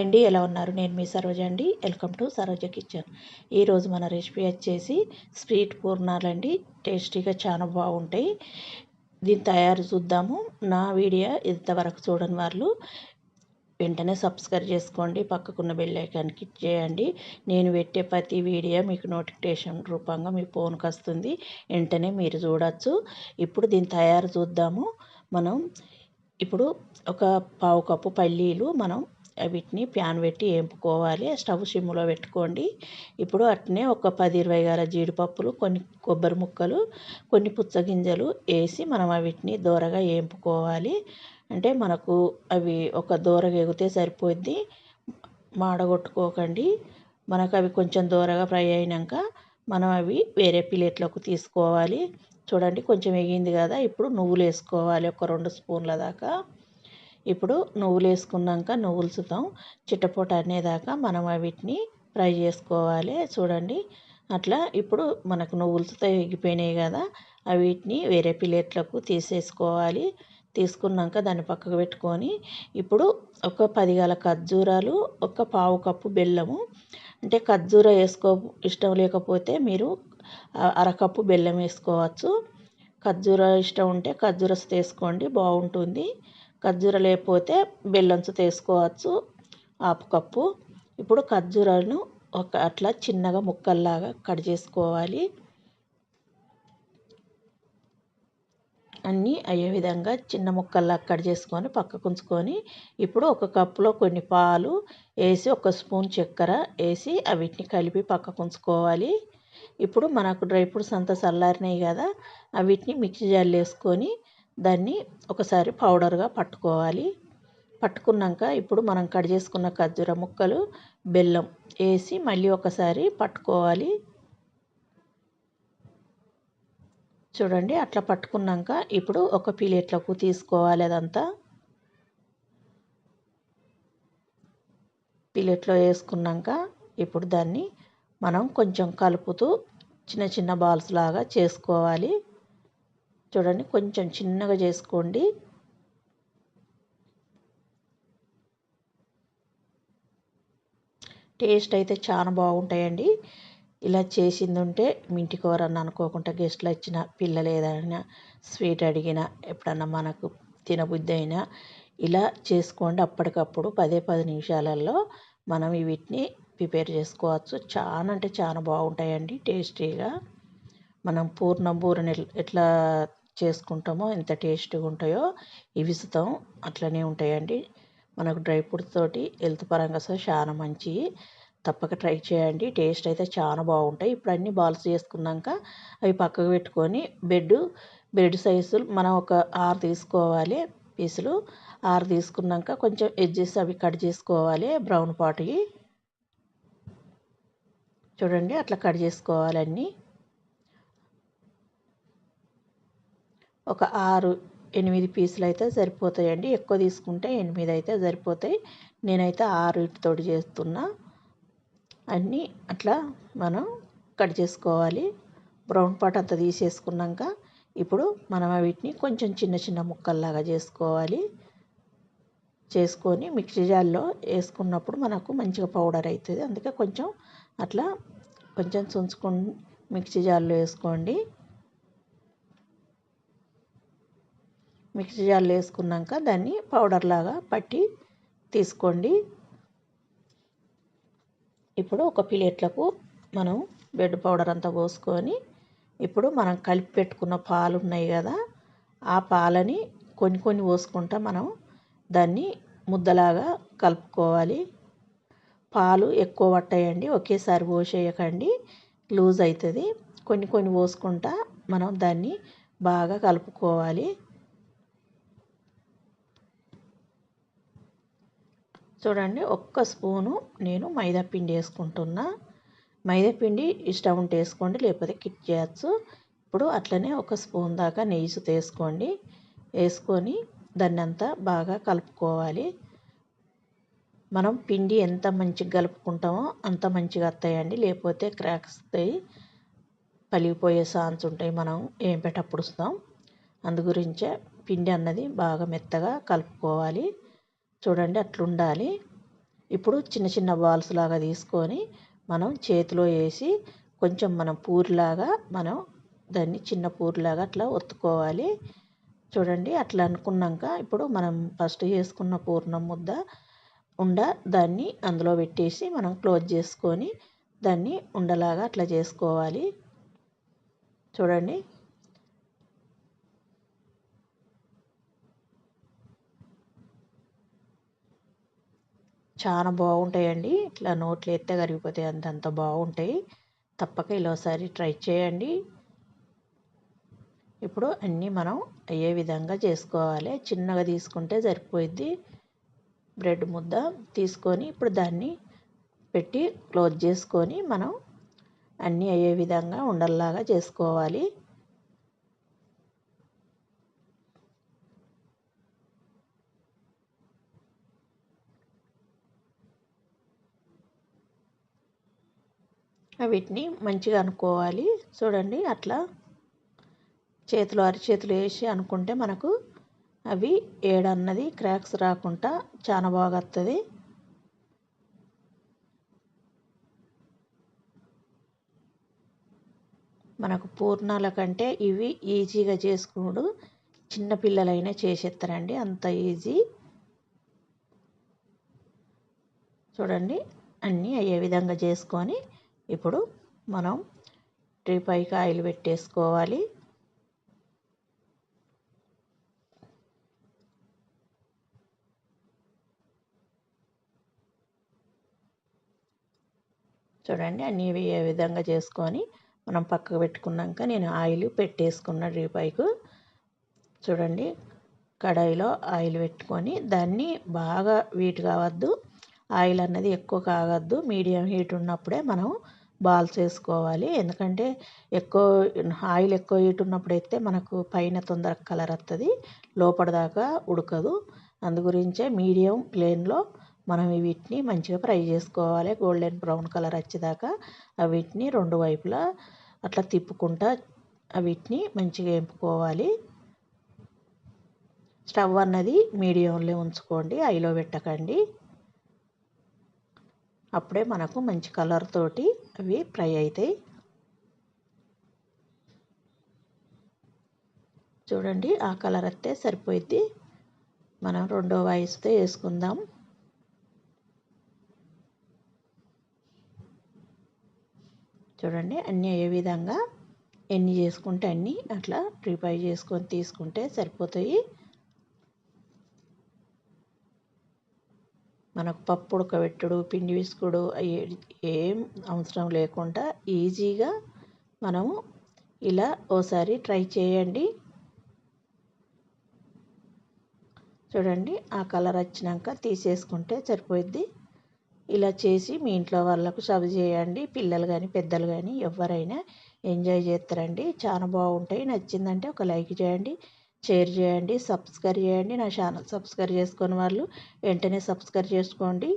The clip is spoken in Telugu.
అండి ఎలా ఉన్నారు? నేను మీ సరోజ అండి. Welcome to Saroja kitchen. ఈరోజు మన రెసిపీ వచ్చేసి స్వీట్ పూర్ణాలండి టేస్టీగా చాలా బాగుంటాయి. దీన్ని తయారు చూద్దాము. నా వీడియో ఇంతవరకు చూడని వాళ్ళు వెంటనే సబ్స్క్రైబ్ చేసుకోండి. పక్కకున్న బెల్ ఐకాన్ క్లిక్ చేయండి. నేను పెట్టే ప్రతి వీడియో మీకు నోటిఫికేషన్ రూపంగా మీ ఫోన్కి వస్తుంది. వెంటనే మీరు చూడవచ్చు ఇప్పుడు దీని తయారు చూద్దాము. మనం ఇప్పుడు ఒక పావు కప్పు పల్లీలు మనం వీటిని ప్యాన్ పెట్టి వేపుకోవాలి స్టవ్ సిమ్లో పెట్టుకోండి. ఇప్పుడు అట్నే ఒక పది ఇరవై గాల జీడిపప్పులు కొన్ని కొబ్బరి ముక్కలు కొన్ని పుచ్చగింజలు వేసి మనం వీటిని దూరగా వేపుకోవాలి అంటే మనకు అవి ఒక దూరగా ఎగితే సరిపోద్ది మాడగొట్టుకోకండి. మనకు అవి కొంచెం దూరగా ఫ్రై అయినాక మనం అవి వేరే ప్లేట్లోకి తీసుకోవాలి. చూడండి కొంచెం ఎగింది కదా ఇప్పుడు నువ్వులు వేసుకోవాలి ఒక రెండు స్పూన్ల దాకా. ఇప్పుడు నువ్వులు వేసుకున్నాక నువ్వులు సుతం చిట్టపూట అనేదాకా మనం వీటిని ఫ్రై చేసుకోవాలి. చూడండి అట్లా ఇప్పుడు మనకు నువ్వులతో ఎగిపోయినాయి కదా వీటిని వేరే ప్లేట్లకు తీసేసుకోవాలి. తీసుకున్నాక దాన్ని పక్కకు పెట్టుకొని ఇప్పుడు ఒక పది గల ఖర్జూరాలు ఒక పావు కప్పు బెల్లము. అంటే ఖర్జూర వేసుకో ఇష్టం లేకపోతే మీరు అరకప్పు బెల్లం వేసుకోవచ్చు. ఖర్జూర ఇష్టం ఉంటే ఖర్జూర వేసుకోండి బాగుంటుంది. ఖర్జూర లేకపోతే బెల్లంచు తీసుకోవచ్చు హాఫ్ కప్పు. ఇప్పుడు ఖర్జూరాలను ఒక అట్లా చిన్నగా ముక్కల్లాగా కట్ చేసుకోవాలి. అన్నీ అయ్యే విధంగా చిన్న ముక్కల్లా కట్ చేసుకొని పక్కకు ఉంచుకొని ఇప్పుడు ఒక కప్పులో కొన్ని పాలు వేసి ఒక స్పూన్ చక్కెర వేసి అవిటిని కలిపి పక్కకు ఉంచుకోవాలి. ఇప్పుడు మనకు డ్రై ఫ్రూట్స్ అంతా చల్లారినాయి కదా అవిటిని మిక్సీ జార్లు వేసుకొని దాన్ని ఒకసారి పౌడర్గా పట్టుకోవాలి. పట్టుకున్నాక ఇప్పుడు మనం కట్ చేసుకున్న ఖర్జూర ముక్కలు బెల్లం వేసి మళ్ళీ ఒకసారి పట్టుకోవాలి. చూడండి అట్లా పట్టుకున్నాక ఇప్పుడు ఒక ప్లేట్లకు తీసుకోవాలి అదంతా. ప్లేట్లో వేసుకున్నాక ఇప్పుడు దాన్ని మనం కొంచెం కలుపుతూ చిన్న చిన్న బాల్స్ లాగా చేసుకోవాలి. చూడండి కొంచెం చిన్నగా చేసుకోండి. టేస్ట్ అయితే చాలా బాగుంటాయండి. ఇలా చేసింది ఉంటే మీ ఇంటికి ఎవరన్నా అనుకోకుండా గెస్ట్లు వచ్చిన పిల్లలు ఏదైనా స్వీట్ అడిగినా ఎప్పుడన్నా మనకు తినబుద్ధి అయినా ఇలా చేసుకోండి. అప్పటికప్పుడు పదే పది నిమిషాలలో మనం వీటిని ప్రిపేర్ చేసుకోవచ్చు. చాలా అంటే చాలా బాగుంటాయండి టేస్టీగా. మనం పూర్ణం బూరెని ఎట్లా చేసుకుంటామో ఎంత టేస్ట్గా ఉంటాయో ఇవి సుతం అట్లనే ఉంటాయండి. మనకు డ్రై ఫ్రూట్స్ తోటి హెల్త్ పరంగా చాలా మంచివి తప్పక ట్రై చేయండి. టేస్ట్ అయితే చాలా బాగుంటాయి. ఇప్పుడు అన్నీ బాల్స్ చేసుకున్నాక అవి పక్కకు పెట్టుకొని బెడ్ బెడ్ సైజులు మనం ఒక ఆరు తీసుకోవాలి పీసులు. ఆరు తీసుకున్నాక కొంచెం ఎడ్జెస్ అవి కట్ చేసుకోవాలి. బ్రౌన్ పాటివి చూడండి అట్లా కట్ చేసుకోవాలి ఒక ఆరు ఎనిమిది పీసులు అయితే సరిపోతాయండి. ఎక్కువ తీసుకుంటే ఎనిమిది అయితే సరిపోతాయి. నేనైతే ఆరు వీటితోటి చేస్తున్నా. అన్నీ అట్లా మనం కట్ చేసుకోవాలి. బ్రౌన్ పాట్ అంతా తీసేసుకున్నాక ఇప్పుడు మనం వీటిని కొంచెం చిన్న చిన్న ముక్కల్లాగా చేసుకోవాలి. చేసుకొని మిక్సీ జార్లో వేసుకున్నప్పుడు మనకు మంచిగా పౌడర్ అవుతుంది. అందుకే కొంచెం అట్లా కొంచెం చుంచుకొని మిక్సీ జార్లో వేసుకోండి. మిక్సీ జార్లో వేసుకున్నాక దాన్ని పౌడర్ లాగా పట్టి తీసుకోండి. ఇప్పుడు ఒక ప్లేట్లకు మనం బెడ్ పౌడర్ అంతా పోసుకొని ఇప్పుడు మనం కలిపి పెట్టుకున్న పాలు ఉన్నాయి కదా ఆ పాలని కొన్ని కొన్ని పోసుకుంటా మనం దాన్ని ముద్దలాగా కలుపుకోవాలి. పాలు ఎక్కువ పట్టాయండి ఒకేసారి పోసేయకండి లూజ్ అవుతుంది. కొన్ని కొన్ని పోసుకుంటా మనం దాన్ని బాగా కలుపుకోవాలి. చూడండి ఒక్క స్పూను నేను మైదా పిండి వేసుకుంటున్నా. మైదా పిండి ఇష్టం ఉంటే వేసుకోండి లేకపోతే కిట్ చేయచ్చు. ఇప్పుడు అట్లనే ఒక స్పూన్ దాకా నెయ్యి వేసుకోండి. వేసుకొని దాన్ని అంతా బాగా కలుపుకోవాలి. మనం పిండి ఎంత మంచిగా కలుపుకుంటామో అంత మంచిగా వస్తాయండి. లేకపోతే క్రాక్స్ వస్తాయి పలిగిపోయే ఛాన్స్ ఉంటాయి మనం ఏం పెట్టప్పుడు వస్తాం అందు గురించే పిండి అన్నది బాగా మెత్తగా కలుపుకోవాలి. చూడండి అట్లుండాలి. ఇప్పుడు చిన్న చిన్న బాల్స్ లాగా తీసుకొని మనం చేతిలో వేసి కొంచెం మనం పూరిలాగా మనం దాన్ని చిన్న పూరిలాగా అట్లా ఒత్తుకోవాలి. చూడండి అట్లా అనుకున్నాక ఇప్పుడు మనం ఫస్ట్ చేసుకున్న పూర్ణం ముద్ద ఉండ దాన్ని అందులో పెట్టేసి మనం క్లోజ్ చేసుకొని దాన్ని ఉండలాగా అట్లా చేసుకోవాలి. చూడండి చాలా బాగుంటాయండి. ఇట్లా నోట్లు ఎత్తే కరిగిపోతాయి. అంతంత బాగుంటాయి. తప్పక ఇలా ఒకసారి ట్రై చేయండి. ఇప్పుడు అన్నీ మనం అయ్యే విధంగా చేసుకోవాలి. చిన్నగా తీసుకుంటే సరిపోయిద్ది. బ్రెడ్ ముద్ద తీసుకొని ఇప్పుడు దాన్ని పెట్టి క్లోజ్ చేసుకొని మనం అన్నీ అయ్యే విధంగా ఉండల్లాగా చేసుకోవాలి. వీటిని మంచిగా అనుకోవాలి. చూడండి అట్లా చేతులు అరిచేతులు వేసి అనుకుంటే మనకు అవి ఏడన్నది క్రాక్స్ రాకుండా చాలా బాగా వస్తుంది మనకు పూర్ణాల కంటే ఇవి ఈజీగా చేసుకున్నాడు చిన్నపిల్లలైనా చేసేస్తారండి అంత ఈజీ. చూడండి అన్నీ అయ్యే విధంగా చేసుకొని ఇప్పుడు మనం ట్రీ పైకి ఆయిల్ పెట్టేసుకోవాలి. చూడండి అన్నీ ఏ విధంగా చేసుకొని మనం పక్కకు పెట్టుకున్నాక నేను ఆయిల్ పెట్టేసుకున్న రీపైకు చూడండి కడాయిలో ఆయిల్ పెట్టుకొని దాన్ని బాగా వీట్ కావద్దు. ఆయిల్ అన్నది ఎక్కువ కాగద్దు. మీడియం హీట్ ఉన్నప్పుడే మనం బాల్స్ వేసుకోవాలి ఎందుకంటే ఎక్కువ ఆయిల్ ఎక్కువ హీట్ ఉన్నప్పుడు అయితే మనకు పైన తొందరగా కలర్ వస్తుంది లోపల దాకా ఉడకదు. అందు గురించే మీడియం ప్లేన్లో మనం వీటిని మంచిగా ఫ్రై చేసుకోవాలి. గోల్డెన్ బ్రౌన్ కలర్ వచ్చేదాకా వీటిని రెండు వైపులా అట్లా తిప్పుకుంటా వీటిని మంచిగా వేపుకోవాలి స్టవ్ అన్నది మీడియంలో ఉంచుకోండి. ఐలో పెట్టకండి. అప్పుడే మనకు మంచి కలర్ తోటి అవి ఫ్రై అవుతాయి చూడండి ఆ కలర్ వస్తే సరిపోయిద్ది. మనం రెండో వాయిస్తో వేసుకుందాం. చూడండి అన్నీ ఏ విధంగా ఎన్ని చేసుకుంటే అన్నీ అట్లా ప్రిపేర్ చేసుకొని తీసుకుంటే సరిపోతాయి. మనకు పప్పు ఉడకబెట్టుడు పిండి విసుకుడు ఏం అవసరం లేకుండా ఈజీగా మనము ఇలా ఓసారి ట్రై చేయండి. చూడండి ఆ కలర్ వచ్చినాక తీసేసుకుంటే సరిపోయిద్ది. ఇలా చేసి మీ ఇంట్లో వాళ్ళకు సర్వ్ చేయండి. పిల్లలు కానీ పెద్దలు కానీ ఎవరైనా ఎంజాయ్ చేస్తారండి. చాలా బాగుంటాయి. నచ్చిందంటే ఒక లైక్ చేయండి. షేర్ చేయండి సబ్స్క్రైబ్ చేయండి. నా ఛానల్ సబ్స్క్రైబ్ చేసుకుని వాళ్ళు వెంటనే సబ్స్క్రైబ్ చేసుకోండి.